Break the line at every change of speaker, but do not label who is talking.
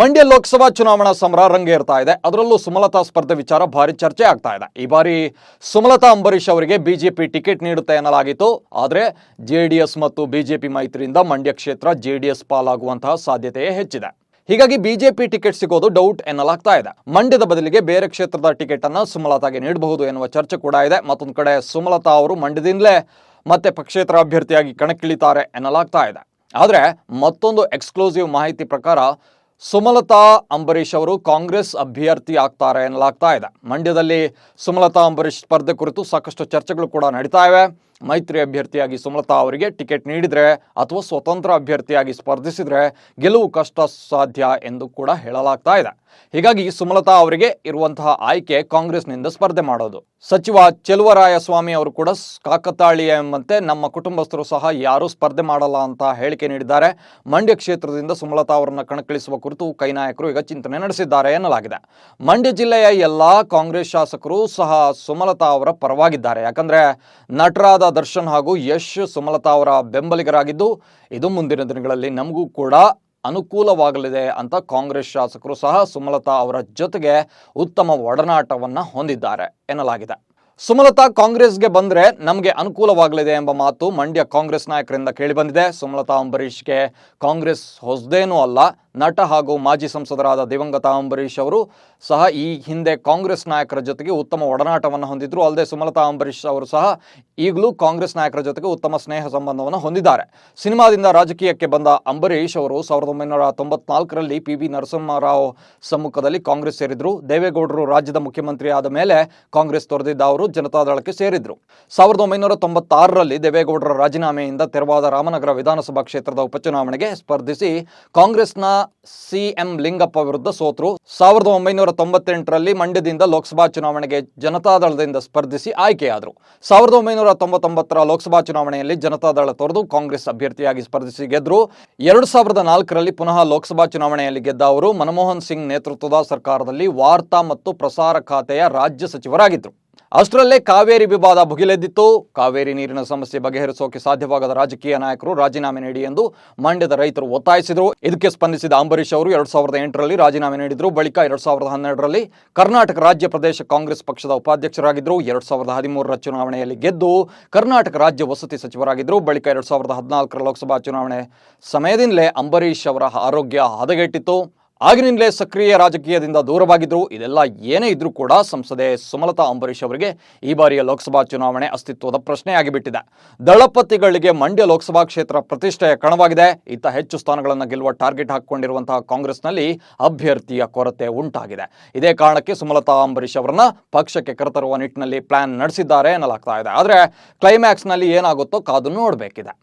ಮಂಡ್ಯ ಲೋಕಸಭಾ ಚುನಾವಣಾ ಸಮರ ರಂಗೇರ್ತಾ ಇದೆ. ಅದರಲ್ಲೂ ಸುಮಲತಾ ಸ್ಪರ್ಧೆ ವಿಚಾರ ಭಾರಿ ಚರ್ಚೆ ಆಗ್ತಾ ಇದೆ. ಈ ಬಾರಿ ಸುಮಲತಾ ಅಂಬರೀಶ್ ಅವರಿಗೆ ಬಿಜೆಪಿ ಟಿಕೆಟ್ ನೀಡುತ್ತೆ ಎನ್ನಲಾಗಿತ್ತು. ಆದರೆ ಜೆಡಿಎಸ್ ಮತ್ತು ಬಿಜೆಪಿ ಮೈತ್ರಿಯಿಂದ ಮಂಡ್ಯ ಕ್ಷೇತ್ರ ಜೆಡಿಎಸ್ ಪಾಲಾಗುವಂತಹ ಸಾಧ್ಯತೆಯೇ ಹೆಚ್ಚಿದೆ. ಹೀಗಾಗಿ ಬಿಜೆಪಿ ಟಿಕೆಟ್ ಸಿಗೋದು ಡೌಟ್ ಎನ್ನಲಾಗ್ತಾ ಇದೆ. ಮಂಡ್ಯದ ಬದಲಿಗೆ ಬೇರೆ ಕ್ಷೇತ್ರದ ಟಿಕೆಟ್ ಅನ್ನ ಸುಮಲತಾಗೆ ನೀಡಬಹುದು ಎನ್ನುವ ಚರ್ಚೆ ಕೂಡ ಇದೆ. ಮತ್ತೊಂದು ಕಡೆ ಸುಮಲತಾ ಅವರು ಮಂಡ್ಯದಿಂದಲೇ ಮತ್ತೆ ಪಕ್ಷೇತರ ಅಭ್ಯರ್ಥಿಯಾಗಿ ಕಣಕ್ಕಿಳಿತಾರೆ ಎನ್ನಲಾಗ್ತಾ ಇದೆ. ಆದರೆ ಮತ್ತೊಂದು ಎಕ್ಸ್ಕ್ಲೂಸಿವ್ ಮಾಹಿತಿ ಪ್ರಕಾರ ಸುಮಲತಾ ಅಂಬರೀಷ್ ಅವರು ಕಾಂಗ್ರೆಸ್ ಅಭ್ಯರ್ಥಿ ಆಗ್ತಾರೆ ಎನ್ನಲಾಗ್ತಾ ಇದೆ. ಮಂಡ್ಯದಲ್ಲಿ ಸುಮಲತಾ ಅಂಬರೀಷ್ ಸ್ಪರ್ಧೆ ಕುರಿತು ಸಾಕಷ್ಟು ಚರ್ಚೆಗಳು ಕೂಡ ನಡೀತಾ ಇವೆ. ಮೈತ್ರಿ ಅಭ್ಯರ್ಥಿಯಾಗಿ ಸುಮಲತಾ ಅವರಿಗೆ ಟಿಕೆಟ್ ನೀಡಿದರೆ ಅಥವಾ ಸ್ವತಂತ್ರ ಅಭ್ಯರ್ಥಿಯಾಗಿ ಸ್ಪರ್ಧಿಸಿದರೆ ಗೆಲುವು ಕಷ್ಟ ಸಾಧ್ಯ ಎಂದು ಕೂಡ ಹೇಳಲಾಗ್ತಾ ಇದೆ. ಹೀಗಾಗಿ ಸುಮಲತಾ ಅವರಿಗೆ ಇರುವಂತಹ ಆಯ್ಕೆ ಕಾಂಗ್ರೆಸ್ನಿಂದ ಸ್ಪರ್ಧೆ ಮಾಡೋದು. ಸಚಿವ ಚೆಲುವರಾಯಸ್ವಾಮಿ ಅವರು ಕೂಡ ಸ್- ಕಾಕತಾಳಿ ಎಂಬಂತೆ ನಮ್ಮ ಕುಟುಂಬಸ್ಥರು ಸಹ ಯಾರೂ ಸ್ಪರ್ಧೆ ಮಾಡಲ್ಲ ಅಂತ ಹೇಳಿಕೆ ನೀಡಿದ್ದಾರೆ. ಮಂಡ್ಯ ಕ್ಷೇತ್ರದಿಂದ ಸುಮಲತಾ ಅವರನ್ನು ಕಣಕ್ಕಿಳಿಸುವ ಕುರಿತು ಕೈ ನಾಯಕರು ಈಗ ಚಿಂತನೆ ನಡೆಸಿದ್ದಾರೆ ಎನ್ನಲಾಗಿದೆ. ಮಂಡ್ಯ ಜಿಲ್ಲೆಯ ಎಲ್ಲ ಕಾಂಗ್ರೆಸ್ ಶಾಸಕರು ಸಹ ಸುಮಲತಾ ಅವರ ಪರವಾಗಿದ್ದಾರೆ. ಯಾಕಂದ್ರೆ ನಟರಾದ ದರ್ಶನ್ ಹಾಗೂ ಯಶ್ ಸುಮಲತಾ ಅವರ ಬೆಂಬಲಿಗರಾಗಿದ್ದು, ಇದು ಮುಂದಿನ ದಿನಗಳಲ್ಲಿ ನಮಗೂ ಕೂಡ ಅನುಕೂಲವಾಗಲಿದೆ ಅಂತ ಕಾಂಗ್ರೆಸ್ ಶಾಸಕರು ಸಹ ಸುಮಲತಾ ಅವರ ಜೊತೆಗೆ ಉತ್ತಮ ಒಡನಾಟವನ್ನು ಹೊಂದಿದ್ದಾರೆ ಎನ್ನಲಾಗಿದೆ. ಸುಮಲತಾ ಕಾಂಗ್ರೆಸ್ಗೆ ಬಂದರೆ ನಮಗೆ ಅನುಕೂಲವಾಗಲಿದೆ ಎಂಬ ಮಾತು ಮಂಡ್ಯ ಕಾಂಗ್ರೆಸ್ ನಾಯಕರಿಂದ ಕೇಳಿಬಂದಿದೆ ಸುಮಲತಾ ಅಂಬರೀಷ್ಗೆ ಕಾಂಗ್ರೆಸ್ ಹೊಸದೇನೂ ಅಲ್ಲ ನಟ ಹಾಗೂ ಮಾಜಿ ಸಂಸದರಾದ ದಿವಂಗತ ಅಂಬರೀಷ್ ಅವರು ಸಹ ಈ ಹಿಂದೆ ಕಾಂಗ್ರೆಸ್ ನಾಯಕರ ಜೊತೆಗೆ ಉತ್ತಮ ಒಡನಾಟವನ್ನು ಹೊಂದಿದ್ರು. ಅಲ್ಲದೆ ಸುಮಲತಾ ಅಂಬರೀಷ್ ಅವರು ಸಹ ಈಗಲೂ ಕಾಂಗ್ರೆಸ್ ನಾಯಕರ ಜೊತೆಗೆ ಉತ್ತಮ ಸ್ನೇಹ ಸಂಬಂಧವನ್ನು ಹೊಂದಿದ್ದಾರೆ. ಸಿನಿಮಾದಿಂದ ರಾಜಕೀಯಕ್ಕೆ ಬಂದ ಅಂಬರೀಷ್ ಅವರು ಸಾವಿರದ ಒಂಬೈನೂರ ತೊಂಬತ್ನಾಲ್ಕರಲ್ಲಿ ಪಿ ವಿ ನರಸಿಂಹರಾವ್ ಸಮ್ಮುಖದಲ್ಲಿ ಕಾಂಗ್ರೆಸ್ ಸೇರಿದ್ರು. ದೇವೇಗೌಡರು ರಾಜ್ಯದ ಮುಖ್ಯಮಂತ್ರಿ ಆದ ಮೇಲೆ ಕಾಂಗ್ರೆಸ್ ತೊರೆದಿದ್ದ ಅವರು ಜನತಾದಳಕ್ಕೆ ಸೇರಿದ್ರು. ಸಾವಿರದ ಒಂಬೈನೂರ ತೊಂಬತ್ತಾರರಲ್ಲಿ ದೇವೇಗೌಡರ ರಾಜೀನಾಮೆಯಿಂದ ತೆರವಾದ ರಾಮನಗರ ವಿಧಾನಸಭಾ ಕ್ಷೇತ್ರದ ಉಪಚುನಾವಣೆಗೆ ಸ್ಪರ್ಧಿಸಿ ಕಾಂಗ್ರೆಸ್ನ ಸಿಎಂ ಲಿಂಗಪ್ಪ ವಿರುದ್ಧ ಸೋತರು. ಸಾವಿರದ ಒಂಬೈನೂರ ತೊಂಬತ್ತೆಂಟರಲ್ಲಿ ಮಂಡ್ಯದಿಂದ ಲೋಕಸಭಾ ಚುನಾವಣೆಗೆ ಜನತಾದಳದಿಂದ ಸ್ಪರ್ಧಿಸಿ ಆಯ್ಕೆಯಾದರು. ಸಾವಿರದ ಒಂಬೈನೂರ ತೊಂಬತ್ತೊಂಬತ್ತರ ಲೋಕಸಭಾ ಚುನಾವಣೆಯಲ್ಲಿ ಜನತಾದಳ ತೊರೆದು ಕಾಂಗ್ರೆಸ್ ಅಭ್ಯರ್ಥಿಯಾಗಿ ಸ್ಪರ್ಧಿಸಿ ಗೆದ್ರು. ಎರಡು ಸಾವಿರದ ನಾಲ್ಕರಲ್ಲಿ ಪುನಃ ಲೋಕಸಭಾ ಚುನಾವಣೆಯಲ್ಲಿ ಗೆದ್ದ ಅವರು ಮನಮೋಹನ್ ಸಿಂಗ್ ನೇತೃತ್ವದ ಸರ್ಕಾರದಲ್ಲಿ ವಾರ್ತಾ ಮತ್ತು ಪ್ರಸಾರ ಖಾತೆಯ ರಾಜ್ಯ ಸಚಿವರಾಗಿದ್ದರು ಅಷ್ಟರಲ್ಲೇ ಕಾವೇರಿ ವಿವಾದ ಭುಗಿಲೆದ್ದಿತ್ತು. ಕಾವೇರಿ ನೀರಿನ ಸಮಸ್ಯೆ ಬಗೆಹರಿಸೋಕೆ ಸಾಧ್ಯವಾಗದ ರಾಜಕೀಯ ನಾಯಕರು ರಾಜೀನಾಮೆ ನೀಡಿ ಎಂದು ಮಂಡ್ಯದ ರೈತರು ಒತ್ತಾಯಿಸಿದರು. ಇದಕ್ಕೆ ಸ್ಪಂದಿಸಿದ ಅಂಬರೀಶ್ ಅವರು ಎರಡ್ ಸಾವಿರದ ಎಂಟರಲ್ಲಿ ರಾಜೀನಾಮೆ ನೀಡಿದರು. ಬಳಿಕ ಎರಡ್ ಸಾವಿರದ ಹನ್ನೆರಡರಲ್ಲಿ ಕರ್ನಾಟಕ ರಾಜ್ಯ ಪ್ರದೇಶ ಕಾಂಗ್ರೆಸ್ ಪಕ್ಷದ ಉಪಾಧ್ಯಕ್ಷರಾಗಿದ್ದರು ಎರಡ್ ಸಾವಿರದ ಹದಿಮೂರರ ಚುನಾವಣೆಯಲ್ಲಿ ಗೆದ್ದು ಕರ್ನಾಟಕ ರಾಜ್ಯ ವಸತಿ ಸಚಿವರಾಗಿದ್ದರು ಬಳಿಕ ಎರಡ್ ಸಾವಿರದ ಹದಿನಾಲ್ಕರ ಲೋಕಸಭಾ ಚುನಾವಣೆ ಸಮಯದಿಂದಲೇ ಅಂಬರೀಶ್ ಅವರ ಆರೋಗ್ಯ ಹದಗೆಟ್ಟಿತ್ತು. ಆಗಿನಿಂದಲೇ ಸಕ್ರಿಯ ರಾಜಕೀಯದಿಂದ ದೂರವಾಗಿದ್ದರು ಇದೆಲ್ಲ ಏನೇ ಇದ್ರೂ ಕೂಡ ಸಂಸದೆ ಸುಮಲತಾ ಅಂಬರೀಷ್ ಅವರಿಗೆ ಈ ಬಾರಿಯ ಲೋಕಸಭಾ ಚುನಾವಣೆ ಅಸ್ತಿತ್ವದ ಪ್ರಶ್ನೆಯಾಗಿಬಿಟ್ಟಿದೆ ದಳಪತಿಗಳಿಗೆ ಮಂಡ್ಯ ಲೋಕಸಭಾ ಕ್ಷೇತ್ರ ಪ್ರತಿಷ್ಠೆಯ ಕಣವಾಗಿದೆ. ಇತ್ತ ಹೆಚ್ಚು ಸ್ಥಾನಗಳನ್ನು ಗೆಲ್ಲುವ ಟಾರ್ಗೆಟ್ ಹಾಕಿಕೊಂಡಿರುವಂತಹ ಕಾಂಗ್ರೆಸ್ನಲ್ಲಿ ಅಭ್ಯರ್ಥಿಯ ಕೊರತೆ ಉಂಟಾಗಿದೆ. ಇದೇ ಕಾರಣಕ್ಕೆ ಸುಮಲತಾ ಅಂಬರೀಷ್ ಅವರನ್ನ ಪಕ್ಷಕ್ಕೆ ಕರೆತರುವ ನಿಟ್ಟಿನಲ್ಲಿ ಪ್ಲಾನ್ ನಡೆಸಿದ್ದಾರೆ ಎನ್ನಲಾಗ್ತಾ ಇದೆ. ಆದರೆ ಕ್ಲೈಮ್ಯಾಕ್ಸ್ನಲ್ಲಿ ಏನಾಗುತ್ತೋ ಕಾದು ನೋಡಬೇಕಿದೆ.